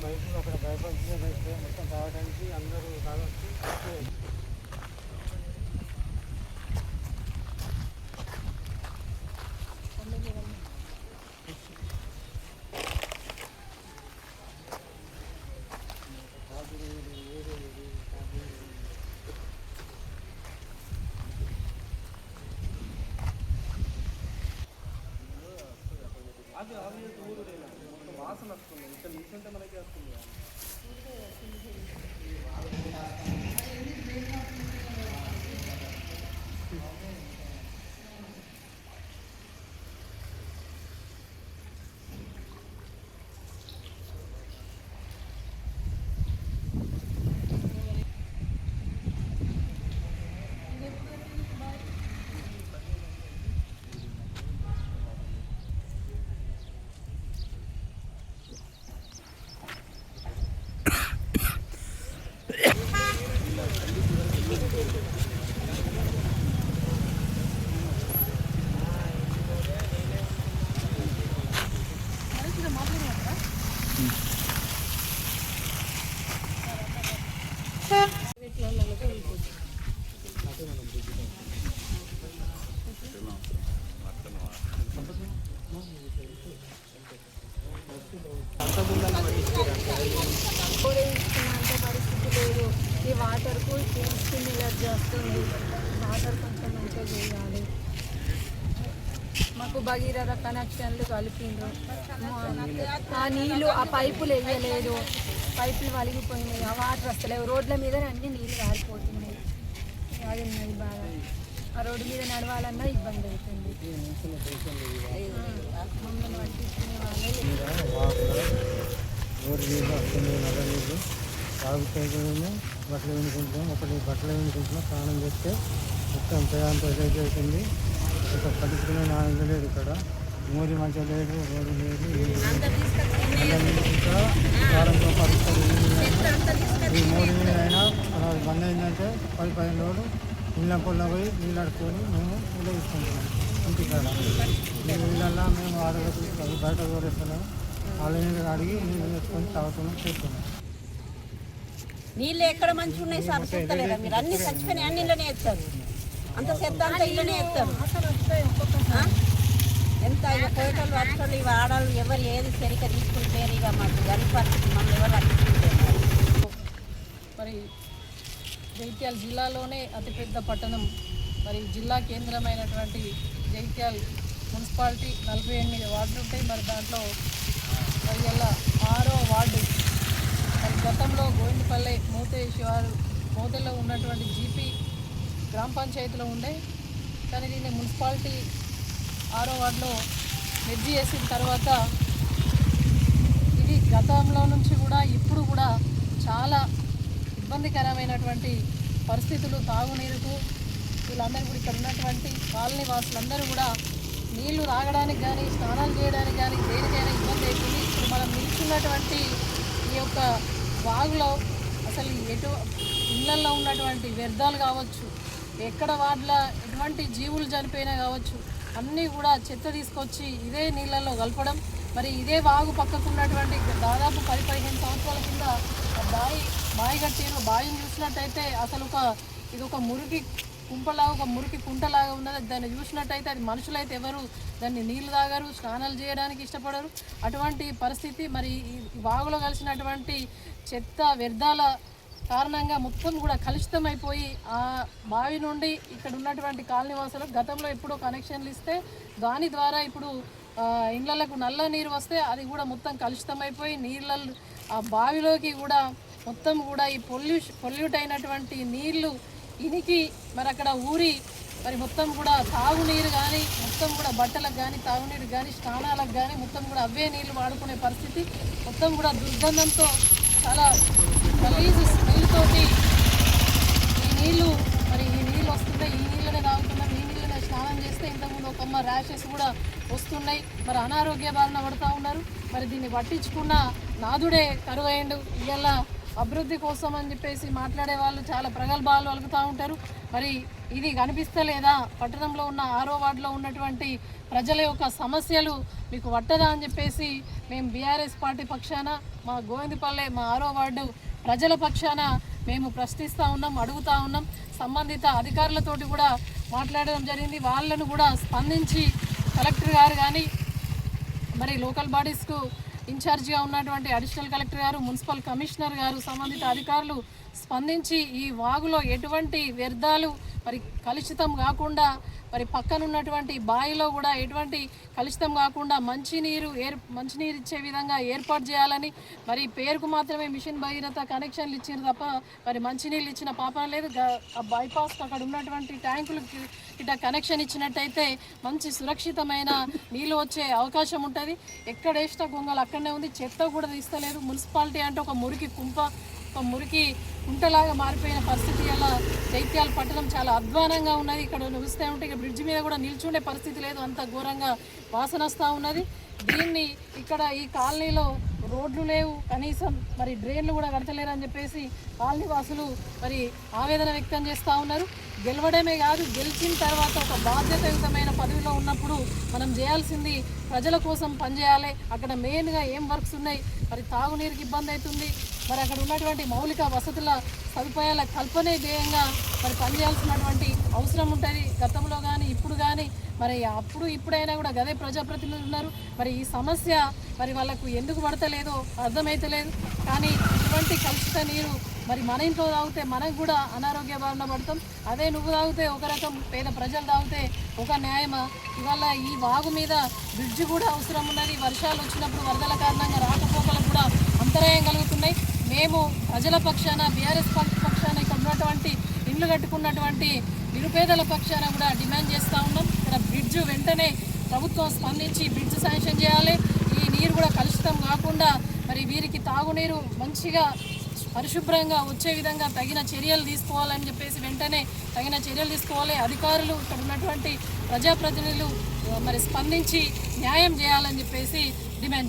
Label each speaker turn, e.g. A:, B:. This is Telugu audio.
A: బయట మొత్తం తాగడానికి అందరూ తాగ అది ఆబ్వియస్ ఊరుడేనా మొత్తం వాసన వస్తుంది. ఇక్కడ నిల్చుంటే మనకి వస్తుంది కదా.
B: కూడా వాటర్కు స్కిన్ ఎలర్జీ వస్తుంది. వాటర్ కొంచెం మంచిగా చేయాలి. మాకు భగీరథ కనెక్షన్లు కలిపిండ్రు. ఆ నీళ్ళు ఆ పైపులు వేయలేదు. పైపులు వలిగిపోయినాయి. ఆ వాటర్ వస్తలేవు రోడ్ల మీద అన్ని నీళ్ళు కారిపోతున్నాయి అది ఉన్నది బాగా ఆ రోడ్డు మీద నడవాలన్నా ఇబ్బంది అవుతుంది. మమ్మల్ని పట్టించుకునే వాళ్ళే
C: రోడ్డు నీళ్ళు వస్తుంది తాగుతాము బట్టలు వినుకుంటాం ఒకటి బట్టలు వినుకుంటున్నాం స్నానం చేస్తే మొత్తం ప్రయాణం అవుతుంది ఒక పట్టించుకునే నాన్న లేదు ఇక్కడ. మూరి మంచిగా లేదు రోడ్డు లేదు. ఏమీ లేదు. నల్ల నీళ్ళు కూడా కాలంతో పరిస్థితులు ఏమీ లేదు. ఈ మూడు నీళ్ళు అయినా అలా బంద్ అయిందంటే పది పదిహేను రోజులు ఇళ్ళ పొల్ల పోయి నీళ్ళు అడుకొని మేము తీసుకుంటున్నాం ఇంటికాడ నీళ్ళల్లో మేము ఆడగట్టు బయట తోడేస్తున్నాం వాళ్ళ నీళ్ళు అడిగి నీళ్ళు తాగుతున్నాం చేస్తున్నాం.
D: నీళ్ళు ఎక్కడ మంచిగా ఉన్నాయి సార్? చూస్తలేరా మీరు? అన్ని చచ్చిపోయినాయి అన్ని ఇళ్ళనే ఎత్తారు అంత చెత్త అంతా ఇళ్ళనే ఎత్తారు. ఎంత ఇక కోటలు వర్షాలు ఇవి ఆడాలి ఎవరు ఏది సరిగ్గా తీసుకుంటారు ఇక మాకు గని పరిస్థితి మనం ఎవరు పట్టించుకుంటారు
E: మరి జైత్యాల జిల్లాలోనే అతిపెద్ద పట్టణం. మరి జిల్లా కేంద్రమైనటువంటి జైత్యాల్ మున్సిపాలిటీ నలభై ఎనిమిది వార్డులు ఉంటాయి. మరి దాంట్లో మరి ఇలా ఆరో వార్డు. మరి గతంలో గోవిందపల్లె మోతే శివారు మోతేలో ఉన్నటువంటి జీపీ గ్రామ పంచాయతీలో ఉండే. కానీ దీన్ని మున్సిపాలిటీ ఆరో వార్డులో మెర్జీ చేసిన తర్వాత ఇది గతంలో నుంచి కూడా ఇప్పుడు కూడా చాలా ఇబ్బందికరమైనటువంటి పరిస్థితులు తాగునీరుకు వీళ్ళందరూ కూడా ఇక్కడ ఉన్నటువంటి కాలనీ వాసులందరూ కూడా నీళ్ళు తాగడానికి కానీ స్నానాలు చేయడానికి కానీ దేనికైనా ఇబ్బంది అవుతుంది ఇప్పుడు మనం నిల్చున్నటువంటి ఈ యొక్క వాగులో అసలు ఎటు ఇళ్ళల్లో ఉన్నటువంటి వ్యర్థాలు కావచ్చు ఎక్కడ వాటిలో ఎటువంటి జీవులు చనిపోయినా కావచ్చు అన్నీ కూడా చెత్త తీసుకొచ్చి ఇదే నీళ్ళల్లో కలపడం. మరి ఇదే వాగు పక్కకు ఉన్నటువంటి దాదాపు పది పదిహేను సంవత్సరాల కింద బాయి బావి బావి కట్టిరు బావిని చూసినట్టయితే అసలు ఒక ఇది ఒక మురికి కుంపలాగా ఒక మురికి కుంటలాగా ఉన్నది. దాన్ని చూసినట్టయితే అది మనుషులైతే ఎవరు దాన్ని నీళ్ళు తాగరు స్నానాలు చేయడానికి ఇష్టపడరు. అటువంటి పరిస్థితి మరి ఈ వాగులో కలిసినటువంటి చెత్త వ్యర్థాల కారణంగా మొత్తం కూడా కలుషితం అయిపోయి ఆ బావి నుండి ఇక్కడ ఉన్నటువంటి కాలనీవాసులకు గతంలో ఎప్పుడో కనెక్షన్లు ఇస్తే దాని ద్వారా ఇప్పుడు ఇళ్ళలకు నల్ల నీరు వస్తే అది కూడా మొత్తం కలుషితం అయిపోయి నీళ్ళ ఆ బావిలోకి కూడా మొత్తం కూడా ఈ పొల్యూష్ పొల్యూట్ అయినటువంటి నీళ్ళు ఇనికి మరి అక్కడ ఊరి మరి మొత్తం కూడా తాగునీరు కానీ మొత్తం కూడా బట్టలకు కానీ తాగునీరు కానీ స్నానాలకు కానీ మొత్తం కూడా అవే నీళ్ళు వాడుకునే పరిస్థితి మొత్తం కూడా దుర్గంధంతో చాలా గలీజ్ నీళ్ళతోటి ఈ నీళ్ళు మరి ఈ నీళ్ళు వస్తున్నాయి ఈ నీళ్ళనే తాగుతున్నాం ఈ నీళ్ళనే స్నానం చేస్తే ఇంతకుముందు ఒక అమ్మ ర్యాషెస్ కూడా వస్తున్నాయి. మరి అనారోగ్య బారిన పడుతూ ఉన్నారు. మరి దీన్ని పట్టించుకున్న నాదుడే కరువైండు. ఇవాళ అభివృద్ధి కోసం అని చెప్పేసి మాట్లాడే వాళ్ళు చాలా ప్రగల్భాలు అలుగుతూ ఉంటారు. మరి ఇది కనిపిస్తలేదా? పట్టణంలో ఉన్న ఆరో వార్డులో ఉన్నటువంటి ప్రజల యొక్క సమస్యలు మీకు పట్టదా అని చెప్పేసి మేము బీఆర్ఎస్ పార్టీ పక్షాన మా గోవిందపల్లె మా ఆరో వార్డు ప్రజల పక్షాన మేము ప్రశ్నిస్తూ ఉన్నాం అడుగుతూ ఉన్నాం. సంబంధిత అధికారులతోటి కూడా మాట్లాడడం జరిగింది. వాళ్ళను కూడా స్పందించి కలెక్టర్ గారు కానీ మరి లోకల్ బాడీస్కు ఇన్ఛార్జిగా ఉన్నటువంటి అడిషనల్ కలెక్టర్ గారు మున్సిపల్ కమిషనర్ గారు సంబంధిత అధికారులు స్పందించి ఈ వాగులో ఎటువంటి వ్యర్థాలు మరి కలుషితం కాకుండా మరి పక్కన ఉన్నటువంటి బావిలో కూడా ఎటువంటి కలుషితం కాకుండా మంచినీరు ఏర్ మంచినీరు ఇచ్చే విధంగా ఏర్పాటు చేయాలని మరి పేరుకు మాత్రమే మిషన్ భగీరథ కనెక్షన్లు ఇచ్చారు తప్ప మరి మంచినీళ్ళు ఇచ్చిన పాపం లేదు. ఆ బైపాస్ అక్కడ ఉన్నటువంటి ట్యాంకులకి ఇట కనెక్షన్ ఇచ్చినట్టయితే మంచి సురక్షితమైన నీళ్ళు వచ్చే అవకాశం ఉంటుంది. ఎక్కడ వేసిన గొంగలు అక్కడనే ఉంది. చెత్త కూడా తీస్తలేదు. మున్సిపాలిటీ అంటే ఒక మురికి కుంప. మురికి కుంటలాగా మారిపోయిన పరిస్థితి అలా శైత్యాలు పట్టణం చాలా అధ్వానంగా ఉన్నది. ఇక్కడ చూస్తే ఉంటే ఇక బ్రిడ్జ్ మీద కూడా నిల్చుండే పరిస్థితి లేదు. అంత ఘోరంగా వాసన వస్తూ ఉన్నది. దీన్ని ఇక్కడ ఈ కాలనీలో రోడ్లు లేవు. కనీసం మరి డ్రైన్లు కూడా కడతలేరు అని చెప్పేసి కాలనీ వాసులు మరి ఆవేదన వ్యక్తం చేస్తూ ఉన్నారు. గెలవడమే కాదు గెలిచిన తర్వాత ఒక బాధ్యతాయుతమైన పదవిలో ఉన్నప్పుడు మనం చేయాల్సింది ప్రజల కోసం పనిచేయాలి. అక్కడ మెయిన్గా ఏం వర్క్స్ ఉన్నాయి? మరి తాగునీరుకి ఇబ్బంది అవుతుంది. మరి అక్కడ ఉన్నటువంటి మౌలిక వసతుల సదుపాయాల కల్పనే ధ్యేయంగా మరి పనిచేయాల్సినటువంటి అవసరం ఉంటుంది. గతంలో కానీ ఇప్పుడు కానీ మరి అప్పుడు ఇప్పుడైనా కూడా గదే ప్రజాప్రతినిధులు ఉన్నారు. మరి ఈ సమస్య మరి వాళ్ళకు ఎందుకు పడతలేదో అర్థమైతలేదు. కానీ ఇటువంటి కలుషిత నీరు మరి మన ఇంట్లో తాగితే మనకు కూడా అనారోగ్య బారిన పడతాం. అదే నువ్వు తాగితే ఒక రకం పేద ప్రజలు తాగితే ఒక న్యాయమా? ఇవాళ ఈ వాగు మీద బ్రిడ్జ్ కూడా అవసరం ఉన్నది. వర్షాలు వచ్చినప్పుడు వరదల కారణంగా రాకపోకలకు కూడా అంతరాయం కలుగుతున్నాయి. మేము ప్రజల పక్షాన బీఆర్ఎస్ పక్షాన ఇక్కడ ఉన్నటువంటి ఇండ్లు కట్టుకున్నటువంటి నిరుపేదల పక్షాన కూడా డిమాండ్ చేస్తూ ఉన్నాం. ఇక్కడ బ్రిడ్జ్ వెంటనే ప్రభుత్వం స్పందించి బ్రిడ్జ్ శాంక్షన్ చేయాలి. ఈ నీరు కూడా కలుషితం కాకుండా మరి వీరికి తాగునీరు మంచిగా పరిశుభ్రంగా వచ్చే విధంగా తగిన చర్యలు తీసుకోవాలని చెప్పేసి వెంటనే తగిన చర్యలు తీసుకోవాలి. అధికారులు ఇక్కడ ఉన్నటువంటి ప్రజాప్రతినిధులు మరి స్పందించి న్యాయం చేయాలని చెప్పేసి డిమాండ్